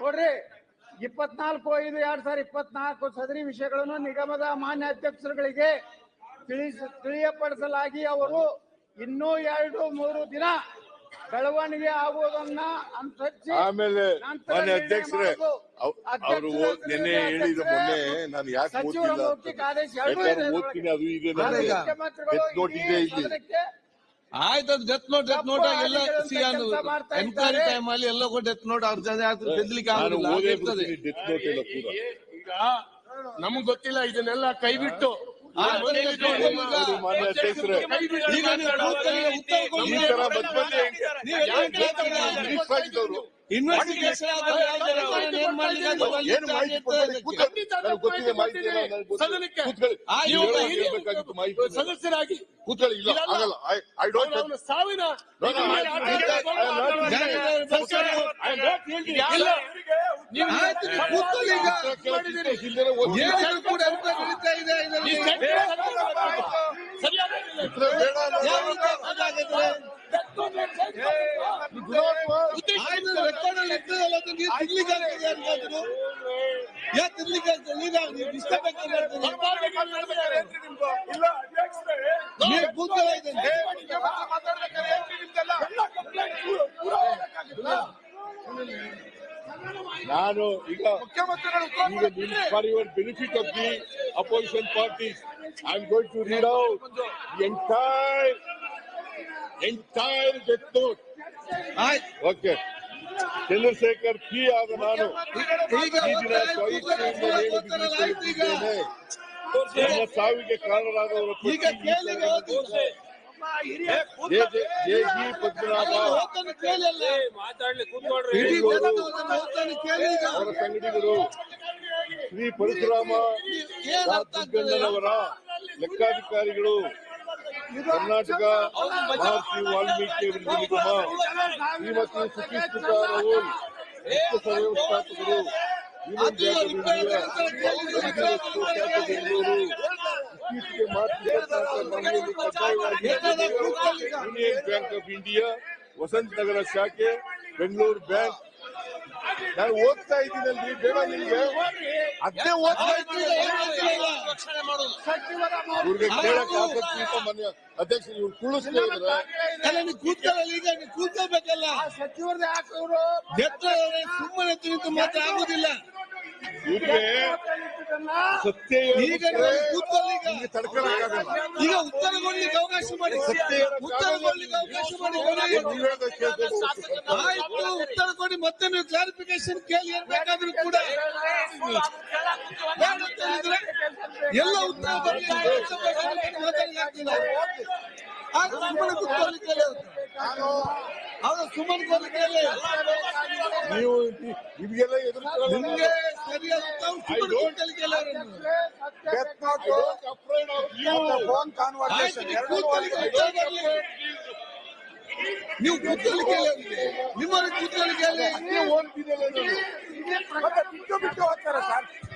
ನೋಡ್ರಿ ಇಪ್ಪತ್ನಾಲ್ಕು ಐದು ಎರಡ್ ಸಾವಿರದ ಇಪ್ಪತ್ನಾಲ್ಕು ಸದರಿ ವಿಷಯಗಳನ್ನು ನಿಗಮದ ಮಾನ್ಯ ಅಧ್ಯಕ್ಷರುಗಳಿಗೆ ತಿಳಿಸ ತಿಳಿಯಪಡಿಸಲಾಗಿ ಅವರು ಇನ್ನೂ ಎರಡು ಮೂರು ದಿನ ಬೆಳವಣಿಗೆ ಆಗುವುದನ್ನ ಅನುಸರಿಸಿ ಆಮೇಲೆ ಮಾನ್ಯ ಅಧ್ಯಕ್ಷರೇ. ಅವರು ನಿನ್ನೆ ಹೇಳಿದ ಮೊನ್ನೆ ನಾನು ಯಾಕೆ ಓದ್ತಿಲ್ಲ ಆದೇಶ ಓದ್ತೀನಿ ಅದು ಆದರೆ ಮುಖ್ಯಮಂತ್ರಿಗಳು ಇಲ್ಲಿ ಆಯ್ತು ಅದು ಡೆತ್ ನೋಟ್ ಡೆತ್ ನೋಟ್ ಎಲ್ಲ ಎನ್ಕ್ವೈರಿ ಟೈಮ್ ಅಲ್ಲಿ ಎಲ್ಲ ಡೆತ್ ನೋಟ್ ಅವ್ರ ಜನ ಬೆದ್ಲಿಕ್ಕೆ ಕೂಡ. ಈಗ ನಮಗ್ ಗೊತ್ತಿಲ್ಲ ಇದನ್ನೆಲ್ಲ ಕೈ ಬಿಟ್ಟು ಈಗ ನೋಡಿ ಮಾನ್ಯ ಅಧ್ಯಕ್ಷರೇ ಈಗ ನೀವು ಯಾಕೆ ಉತ್ತರ ಕೊಡಿ. ಈ ತರ ಇನ್ವೆಸ್ಟಿಗೇಷನ್. ಸದಸ್ಯರಾಗಿ ಕೂತ್ಕೊಳ್ಳಿ ಇಲ್ಲ ಇದಲ್ಲ. ಆಗಲ್ಲ ಐ ಡೋಂಟ್ ಅವನ ಸಾವಿನ ಸರಿಯಾದ ಇರ್ತದಲ್ಲ, ಅದು ನೀವು ತಿನ್ಲಿಕ್ಕೆ ಆಗ್ತದೆ ಯಾರಿಗಾದ್ರು? ಯಾಕೆ ತಿನ್ಲಿಕ್ಕೆ ಆಗ್ತದೆ? ಯಾಕೆ ಮಾಡ್ತೀರಿ? ನೀವು ಕೂತ್ಕೊಳ್ಳಿ ಇದನ್ನ. ನಾನು ಈಗ ಈಗ for your benefit of the opposition parties I am going to read out entire entire death note. Okay Chandrashekhar P ಆದ ನಾನು. ಈಗ ಈ ದಿನ. ಸಾವಿಗೆ ಕಾರಣರಾದವರು. ಅವರ ಸಂಗಡಿಗರು ಶ್ರೀ ಪರಶುರಾಮ? ಲೆಕ್ಕಾಧಿಕಾರಿಗಳು ಕರ್ನಾಟಕ ಮಹರ್ಷಿ ವಾಲ್ಮೀಕಿ ಅಭಿವೃದ್ಧಿ ನಿಗಮ ಶ್ರೀಮತಿ ಸುಚಿಸ್ಮಿತಾ ರವೋಲ್ ಮುಖ್ಯ ಸಂವ್ಯವಸ್ಥಾಪಕರು ಯೂನಿಯನ್ ಬ್ಯಾಂಕ್ ಆಫ್ ಇಂಡಿಯಾ ವಸ್ತು ಖ್ಯಾತ ಬೆಂಗಳೂರು ಇತ್ತೀಚೆಗೆ ಮಾರ್ಚ್ ಇಪ್ಪತ್ನಾಲ್ಕರ ಮನೆಯಲ್ಲಿ ಕಡ್ಡಾಯವಾಗಿ Union Bank of India Vasantha Nagar ಶಾಖೆ ಬೆಂಗಳೂರು ಬ್ಯಾಂಕ್ ನಾನು ಓದ್ತಾ ಇದ್ದೀನಲ್ಲಿ ಬೇಡ ನಿಮ್ಗೆ. ಅದೇ ಓದ್ತಾ ಇದ್ದೀನಿ? ಸಚಿವರ ಇವ್ರಿಗೆ ಕೇಳಕ್ ಆಸಕ್ತಿ ಅಂತ ಮನೆ ಅಧ್ಯಕ್ಷ ಇವ್ರು ಕುಳಿಸ್ತಾ ಇದ್ರೆ ಕೂತ್ಕೋಬೇಕಲ್ಲ ಗೆದ್ದ ಸುಮ್ಮನೆ ಮಾತ್ರ ಆಗುದಿಲ್ಲ. ಇವ್ರಿಗೆ ಈಗ ಈಗ. ಉತ್ತರ ಕೊಡ್ಲಿಕ್ಕೆ ಅವಕಾಶ ಮಾಡಿ. ಉತ್ತರ ಕೊಡ್ಲಿಕ್ಕೆ ಅವಕಾಶ ಮಾಡಿ. ಆಯ್ತು ಉತ್ತರ ಕೊಡಿ. ಮತ್ತೆ ನೀವು ಕ್ಲಾರಿಫಿಕೇಶನ್ ಕೇಳಿ ಏನ್ ಬೇಕಾದ್ರೂ ಕೂಡ. ಎಲ್ಲ ಉತ್ತರ ಬಗ್ಗೆ ಮಾತಾಡ್ಲಿಕ್ಕೆ ಆಗ್ತಿಲ್ಲ. ಆಗ ಸುಮ್ಮನೆ ಕೂತ್ಕೊಳ್ಳಿಕ್ಕೆ. ಅವ್ರು ಸುಮ್ಮನೆ ಕೂತ್ಕೊಳ್ಳಿಕ್ಕೆ ಹೇಳಿ. ನೀವು ನಿಮ್ಗೆಲ್ಲ ನಿಮ್ಗೆ ಸರಿಯಾದ ಸುಮ್ಮನೆ ಕೂತ್ಕೊಳ್ಳಿಕ್ಕೆ ಅವ್ರನ್ನು. ಆಯ್ತು, ನೀವು ಕೂತ್ಕೊಳ್ಳಿಕ್ಕೆ. ನಿಮ್ಮಲ್ಲಿ ಕೂತ್ಕೊಳ್ಳಿಕ್ಕೆ ಓದ್ತಿದ್ದಲ್ಲ ಬಿಟ್ಟು ಹೋಗ್ತಾರೆ ಸರ್